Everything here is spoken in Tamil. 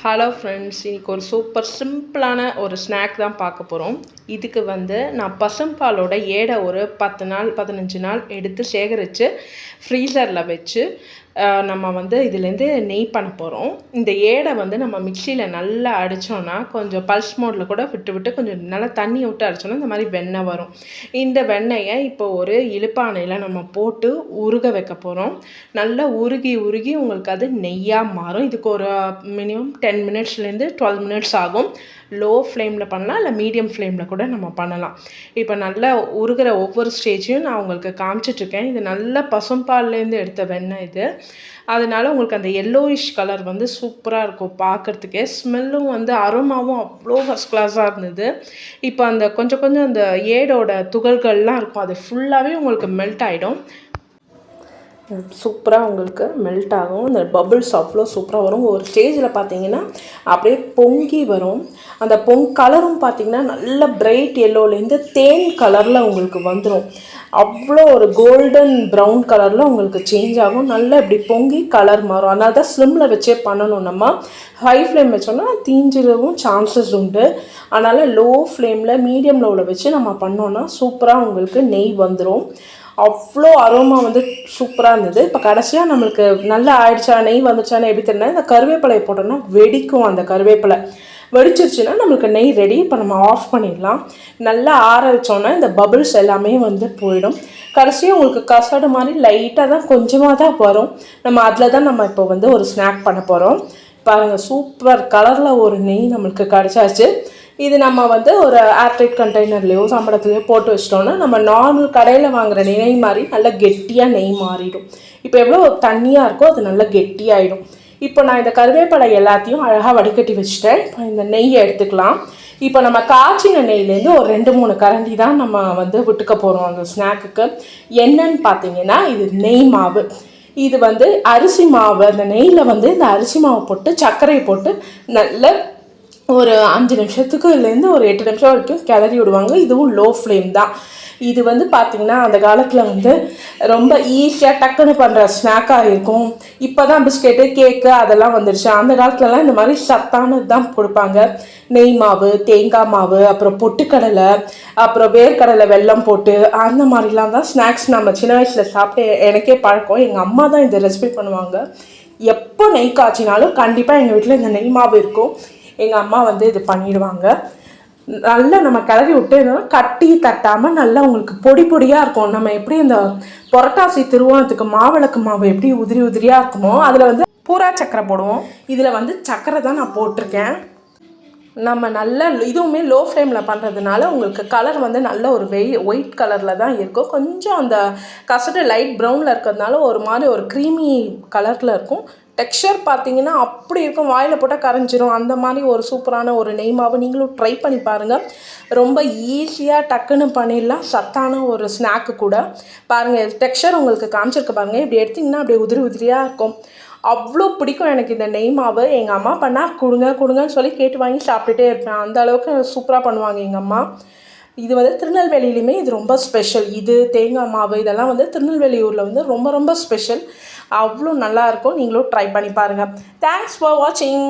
ஹலோ ஃப்ரெண்ட்ஸ் இன்றைக்கி ஒரு சூப்பர் சிம்பிளான ஒரு ஸ்நாக் தான் பார்க்க போகிறோம் இதுக்கு வந்து நான் பசும்பாலோட ஏடை ஒரு பத்து நாள் பதினஞ்சு நாள் எடுத்து சேகரித்து ஃப்ரீசரில் வச்சு நம்ம வந்து இதுலேருந்து நெய் பண்ண போகிறோம் இந்த ஏடை வந்து நம்ம மிக்சியில் நல்லா அடித்தோன்னா கொஞ்சம் பல்ஸ் மோடில் கூட விட்டு விட்டு கொஞ்சம் நல்லா தண்ணி விட்டு அடித்தோன்னா இந்த மாதிரி வெண்ணெய் வரும். இந்த வெண்ணெயை இப்போ ஒரு இழுப்பானையில் நம்ம போட்டு உருக வைக்க போகிறோம் நல்லா உருகி உருகி உங்களுக்கு அது நெய்யாக மாறும். இதுக்கு ஒரு மினிமம் டென் மினிட்ஸ்லேருந்து டுவெல் மினிட்ஸ் ஆகும். லோ ஃப்ளேமில் பண்ணலாம் இல்லை மீடியம் ஃப்ளேமில் கூட நம்ம பண்ணலாம். இப்போ நல்லா உருகிற ஒவ்வொரு ஸ்டேஜையும் நான் உங்களுக்கு காமிச்சிட்ருக்கேன் இது நல்ல பசும்பால்லேருந்து எடுத்த வெண்ணெய் இது. அதனால உங்களுக்கு அந்த எல்லோயிஷ் கலர் வந்து சூப்பராக இருக்கும் பார்க்குறதுக்கே ஸ்மெல்லும் வந்து அருமாவும் அவ்வளோ ஃபஸ்ட் கிளாஸாக இருந்தது. இப்போ அந்த கொஞ்சம் கொஞ்சம் அந்த ஏடோட துகள்கள்லாம் இருக்கும் அது ஃபுல்லாகவே உங்களுக்கு மெல்ட் ஆகிடும் சூப்பராக உங்களுக்கு மெல்ட் ஆகும். இந்த பபுள்ஸ் அவ்வளோ சூப்பராக வரும். ஒரு ஸ்டேஜில் பார்த்தீங்கன்னா அப்படியே பொங்கி வரும். அந்த பொங் கலரும் பார்த்தீங்கன்னா நல்ல பிரைட் எல்லோலேருந்து தேன் கலரில் உங்களுக்கு வந்துடும் அவ்வளோ ஒரு கோல்டன் ப்ரௌன் கலரில் உங்களுக்கு சேஞ்ச் ஆகும். நல்லா இப்படி பொங்கி கலர் மாறும். அதனால தான் ஸ்லிம்மில் வச்சே பண்ணணும். நம்ம ஹை ஃப்ளேம் வச்சோன்னா தீஞ்சிடவும் சான்சஸ் உண்டு. அதனால் லோ ஃப்ளேமில் மீடியம் லோவில் வச்சு நம்ம பண்ணோன்னா சூப்பராக உங்களுக்கு நெய் வந்துடும் அவ்வளோ அரோமா வந்து சூப்பராக இருந்தது. இப்போ கடைசியாக நம்மளுக்கு நல்லா ஆயிடுச்சா நெய் வந்துச்சான்னு எப்படி தெரியல இந்த கருவேப்பிலையை போட்டோன்னா வெடிக்கும் அந்த கருவேப்பிலை. வெடிச்சிருச்சுன்னா நம்மளுக்கு நெய் ரெடி இப்போ நம்ம ஆஃப் பண்ணிடலாம். நல்லா ஆற வச்சோன்னா இந்த பபிள்ஸ் எல்லாமே வந்து போயிடும். கடைசியாக உங்களுக்கு கசடு மாதிரி லைட்டாக தான் கொஞ்சமாக தான் வரும். நம்ம அதில் தான் நம்ம இப்போ வந்து ஒரு ஸ்நாக் பண்ண போகிறோம் பாருங்கள் சூப்பர் கலரில் ஒரு நெய் நம்மளுக்கு கிடச்சாச்சு. இது நம்ம வந்து ஒரு ஏர்டைட் கண்டெய்னர்லேயோ சம்பளத்துலையோ போட்டு வச்சிட்டோம்னா நம்ம நார்மல் கடையில் வாங்குற நெய் மாதிரி நல்லா கெட்டியாக நெய் மாறிடும். இப்போ எவ்வளோ தண்ணியாக இருக்கோ அது நல்லா கெட்டியாயிடும். இப்போ நான் இந்த கருவேப்பிலை எல்லாத்தையும் அழகாக வடிகட்டி வச்சுட்டேன். இப்போ இந்த நெய்யை எடுத்துக்கலாம். இப்போ நம்ம காய்ச்சின நெய்லேருந்து ஒரு ரெண்டு மூணு கரண்டி தான் நம்ம வந்து விட்டுக்க போகிறோம் அந்த ஸ்நாக்குக்கு. என்னன்னு பார்த்தீங்கன்னா இது நெய் மாவு. இது வந்து அரிசி மாவு. அந்த நெய்யில் வந்து இந்த அரிசி மாவு போட்டு சர்க்கரையை போட்டு நல்ல ஒரு அஞ்சு நிமிஷத்துக்குலேருந்து ஒரு எட்டு நிமிஷம் வரைக்கும் கிளறி விடுவாங்க. இதுவும் லோ ஃப்ளேம் தான். இது வந்து பார்த்திங்கன்னா அந்த காலத்தில் வந்து ரொம்ப ஈஸியாக டக்குன்னு பண்ணுற ஸ்நாக்காக இருக்கும். இப்போ தான் பிஸ்கெட்டு கேக்கு அதெல்லாம் வந்துடுச்சு அந்த காலத்துலலாம் இந்த மாதிரி சத்தானது தான் கொடுப்பாங்க. நெய் மாவு தேங்காய் மாவு அப்புறம் பொட்டுக்கடலை அப்புறம் வேர்க்கடலை வெல்லம் போட்டு அந்த மாதிரிலாம் தான் ஸ்நாக்ஸ் நம்ம சின்ன வயசில் சாப்பிட்டு எனக்கே பழக்கம். எங்கள் அம்மா தான் இந்த ரெசிபி பண்ணுவாங்க. எப்போ நெய் காய்ச்சினாலும் கண்டிப்பாக எங்கள் வீட்டில் இந்த நெய் மாவு இருக்கும். எங்கள் அம்மா வந்து இது பண்ணிடுவாங்க. நல்லா நம்ம கிளறி விட்டு கட்டி தட்டாமல் நல்லா உங்களுக்கு பொடி பொடியாக இருக்கும். நம்ம எப்படி இந்த புரட்டாசி திருவோணத்துக்கு மாவிளக்கு மாவு எப்படி உதிரி உதிரியாக இருக்குமோ அதில் வந்து பூரா சக்கரை போடுவோம். இதில் வந்து சக்கரை தான் நான் போட்டிருக்கேன். நம்ம நல்ல இதுவுமே லோ ஃப்ளேமில் பண்ணுறதுனால உங்களுக்கு கலர் வந்து நல்ல ஒரு வெய் ஒயிட் கலரில் தான் இருக்கும். கொஞ்சம் அந்த கசடு லைட் ப்ரௌனில் இருக்கிறதுனால ஒரு மாதிரி ஒரு க்ரீமி கலரில் இருக்கும். டெக்ஸ்சர் பார்த்தீங்கன்னா அப்படி இருக்கும். வாயில் போட்டால் கரைஞ்சிரும். அந்த மாதிரி ஒரு சூப்பரான ஒரு நெய் மாவு நீங்களும் ட்ரை பண்ணி பாருங்கள் ரொம்ப ஈஸியாக டக்குன்னு பண்ணிடலாம். சத்தான ஒரு ஸ்நாக்கு கூட. பாருங்கள் டெக்ஸ்சர் உங்களுக்கு காமிச்சிருக்க பாருங்கள் இப்படி எடுத்திங்கன்னா அப்படியே உதிரி உதிரியாக இருக்கும். அவ்வளோ பிடிக்கும் எனக்கு இந்த நெய் மாவு. எங்கள் அம்மா பண்ணால் கொடுங்க கொடுங்கன்னு சொல்லி கேட்டு வாங்கி சாப்பிட்டுட்டே இருப்பேன். அந்த அளவுக்கு சூப்பராக பண்ணுவாங்க எங்கள் அம்மா. இது வந்து திருநெல்வேலியிலுமே இது ரொம்ப ஸ்பெஷல் இது தேங்காய் மாவு இதெல்லாம் வந்து திருநெல்வேலி ஊரில் வந்து ரொம்ப ரொம்ப ஸ்பெஷல் அவ்வளோ நல்லாயிருக்கும். நீங்களும் ட்ரை பண்ணி பாருங்கள் தேங்க்ஸ் ஃபார் வாட்சிங்